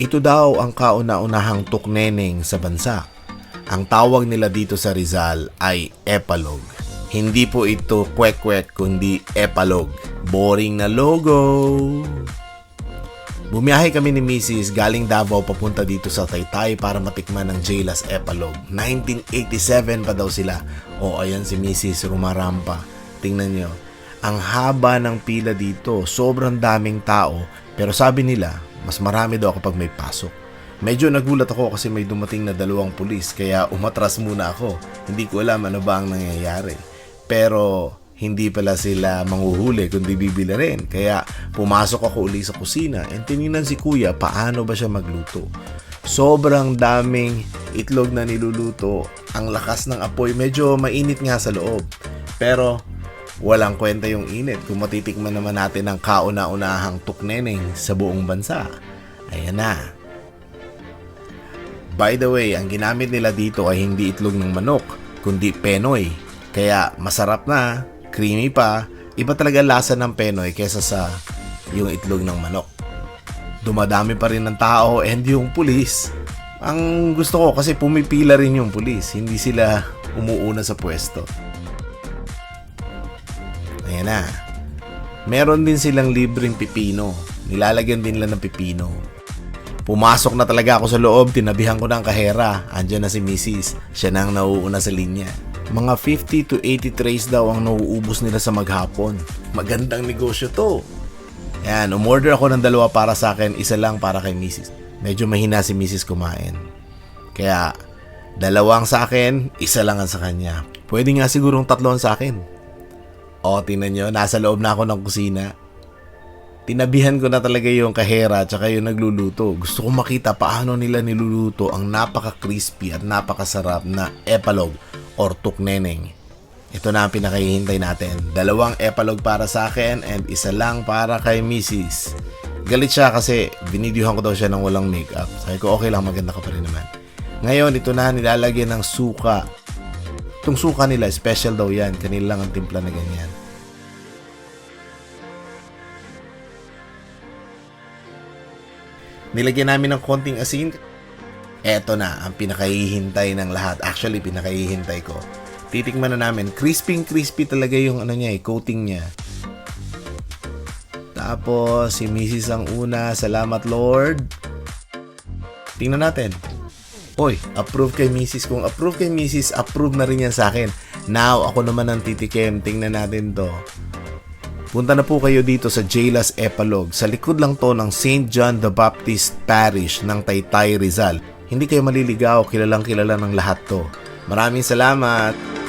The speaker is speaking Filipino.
Ito daw ang kauna-unahang tukneneng sa bansa. Ang tawag nila dito sa Rizal ay epalog. Hindi po ito kwek-kwek kundi epalog. Boring na logo. Bumiyahe kami ni Mrs. galing Davao papunta dito sa Taytay para matikman ng Jailas Epalog. 1987 pa daw sila. O ayan si Mrs. rumarampa. Tingnan nyo. Ang haba ng pila dito. Sobrang daming tao. Pero sabi nila, mas marami daw kapag may pasok. Medyo nagulat ako kasi may dumating na dalawang pulis kaya umatras muna ako. Hindi ko alam ano ba ang nangyayari. Pero hindi pala sila manghuhuli kundi bibili rin. Kaya pumasok ako uli sa kusina and tinignan si kuya paano ba siya magluto. Sobrang daming itlog na niluluto. Ang lakas ng apoy. Medyo mainit nga sa loob. Pero walang kwenta yung init kung matitikman naman natin ang kauna-unahang tukneneng sa buong bansa. Ayan na. By the way, ang ginamit nila dito ay hindi itlog ng manok, kundi penoy. Kaya masarap na, creamy pa, iba talaga lasa ng penoy kesa sa yung itlog ng manok. Dumadami pa rin ng tao and yung pulis. Ang gusto ko kasi pumipila rin yung pulis, hindi sila umuuna sa pwesto. Ayan na. Meron din silang libreng pipino. Nilalagyan din nila ng pipino. Pumasok na talaga ako sa loob, tinabihan ko ng kahera. Andiyan na si Mrs. Siya na ang nauuna sa linya. Mga 50 to 80 trays daw ang nauubos nila sa maghapon. Magandang negosyo to. Yan, umorder ako ng dalawa para sa akin, isa lang para kay Mrs. Medyo mahina si Mrs. kumain. Kaya, dalawang sa akin, isa lang ang sa kanya. Pwede nga sigurong tatlo ang sa akin. O, tingnan nyo, nasa loob na ako ng kusina. Tinabihan ko na talaga yung kahera at yung nagluluto. Gusto ko makita paano nila niluluto ang napaka-crispy at napakasarap na epalog or tukneneng. Ito na ang pinakahihintay natin. Dalawang epalog para sa akin and isa lang para kay Mrs. Galit siya kasi binidyohan ko daw siya ng walang makeup. Sabi ko okay lang maganda ka pa rin naman. Ngayon ito na nilalagyan ng suka. Itong suka nila special daw yan. Kanila lang ang timpla na ganyan. Nilagyan namin ng konting asin. Eto na, ang pinakahihintay ng lahat. Actually, pinakahihintay ko. Titikman na namin. Crispy crispy talaga yung ano niya eh, coating niya. Tapos, si Mrs. ang una. Salamat, Lord. Tingnan natin. Oy, approve kay Mrs. Kung approve kay Mrs., approve na rin yan sa akin. Now, ako naman ang titikim. Tingnan natin to. Punta na po kayo dito sa Jailas Epalog. Sa likod lang to ng St. John the Baptist Parish ng Taytay Rizal. Hindi kayo maliligaw, kilalang kilala ng lahat to. Maraming salamat!